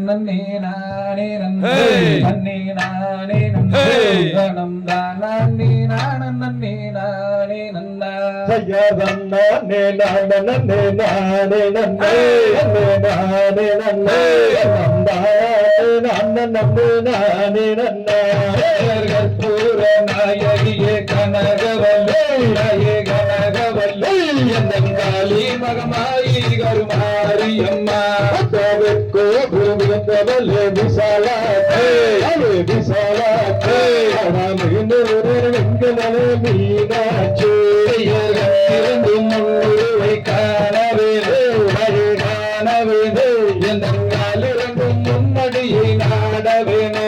நன்னே நானே நன்னே நானே நன்னே தானே நானே நானே நானே நானே நன்னே நானே நன்னே நானே நன்னா கற்பூர நாயகியே கனகவல்லே அனாமினூரே வெங்கலலே மீனாட்சி இருந்து முன்னுருவை காணவே அழகு காணவே எந்தன் முன்னடியை நாடவேனே.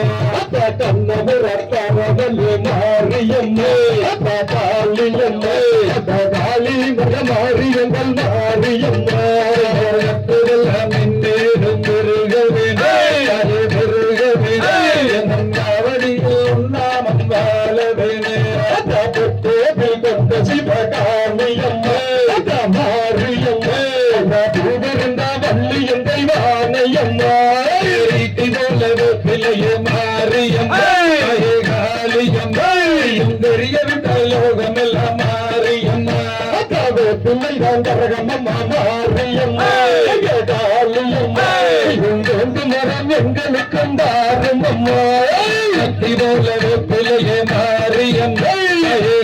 அப்பா பூவிருந்த வள்ளி எந்தை வானையம்மா வீட்டு போலவே பிள்ளைய மாறியம் காளியம் தெரிய விட்ட லோகமெல்லாம் மாறியம் அக்காவே பிள்ளைதான் கரகமம்மா மாரியம்மா காளியம்மா இங்கொண்டு மரம் எங்களுக்கும் தாரும் அம்மா. சக்தி போலவே பிள்ளைய மாறியம்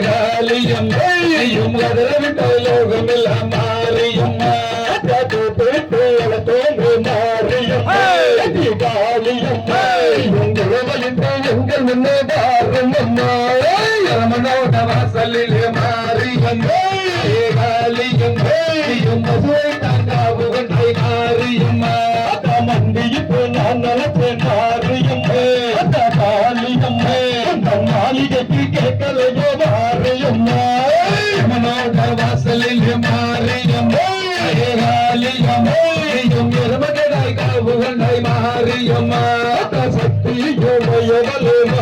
காளியம் கதற விட்ட லோகமெல்லாம் எங்கள் முன்னே தாரும் அம்மா ரமணோட வாசலிலே மாறியம் காளியம் மதுரை தாங்காவுகை மாறியம்மா மண்டியிட்டு நான் நினைச்சேன் மாரியம்மே அந்த காளியம்மே அந்த மாளிகைக்கு கேட்கலையோ மாரியம்மா ரமணோட வாசலிலே மாறியம் காளியம் எருமகடாய் காவுகண்டாய் மாறியம்மா சக்தியோடையவளே மாரியம்மே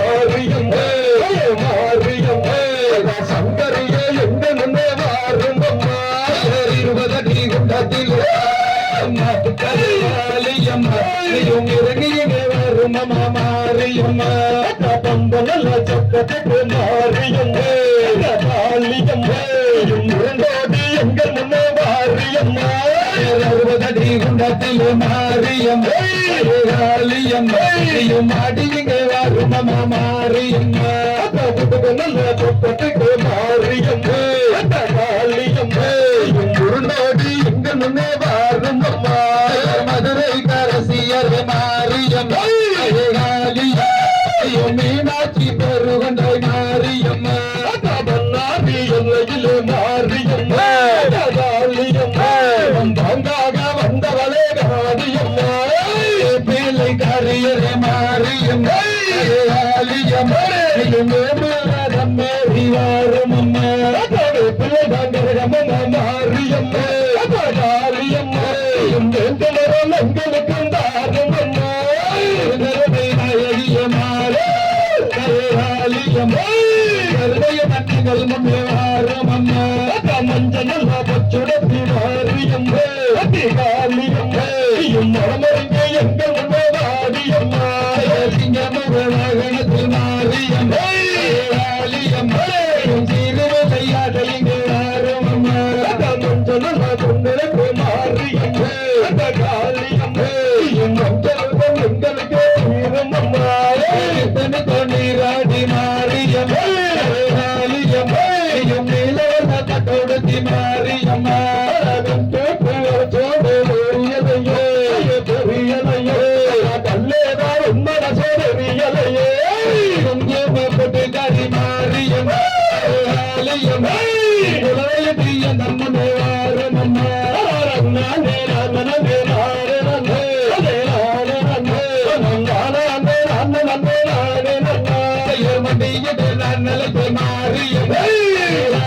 மாட்டுக்கரையாளியம்மா இறங்கியே வரும் மாறியம்மா. பம்பல சக்கத்துக்கு மாரியம்மே காளியம்மே முரண்டோடி எங்கள் முன்னே மாரியம்மா அறுபதடி குண்டத்தில் நல்ல சொப்பத்துக்கு மாரியம்மா கருடைய மட்டிகள் முன்னே வாரும் அம்மா மஞ்சள் பச்சுடத்தி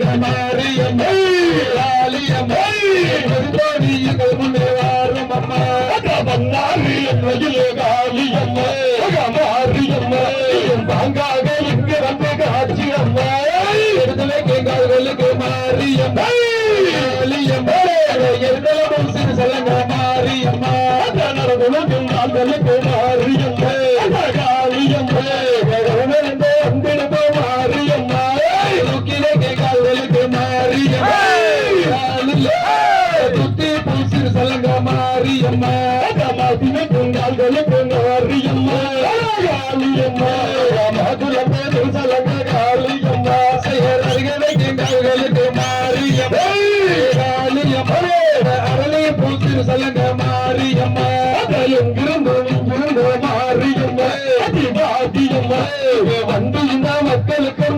மாரியம்மை காளியம்மை கருமாடியில் முன்னேவாரமம்மா மன்னாரியன் மயிலே காளியம்மை மாரியம்மை பாங்காக இங்கு வந்து காட்சி அம்மா எடுத்துல கேங்கால்களுக்கு மாரியம்மை காளியம்மை எடுத்தல முடிச்சு சொல்லுங்க மாரியம்மா நரகுலக்கு அம்மா. தமாதின பொங்கால்களுக்கு நாரியம்மா காளியம்மா மதுல பேரும் சலக காளியம்மா செயல் அருகதை எங்களுக்கு மாரியம்மா காளியம்மா அரளைய பூத்திரு சலக மாரியம்மா எங்கிருந்தோ இங்கிருந்தோ மாரியம்மா திவாதியம்மா வந்து இந்த மக்களுக்கு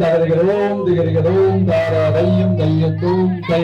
தகரிகளோம் திகரிகளோம் தாராதையும் தையத்தோம் கை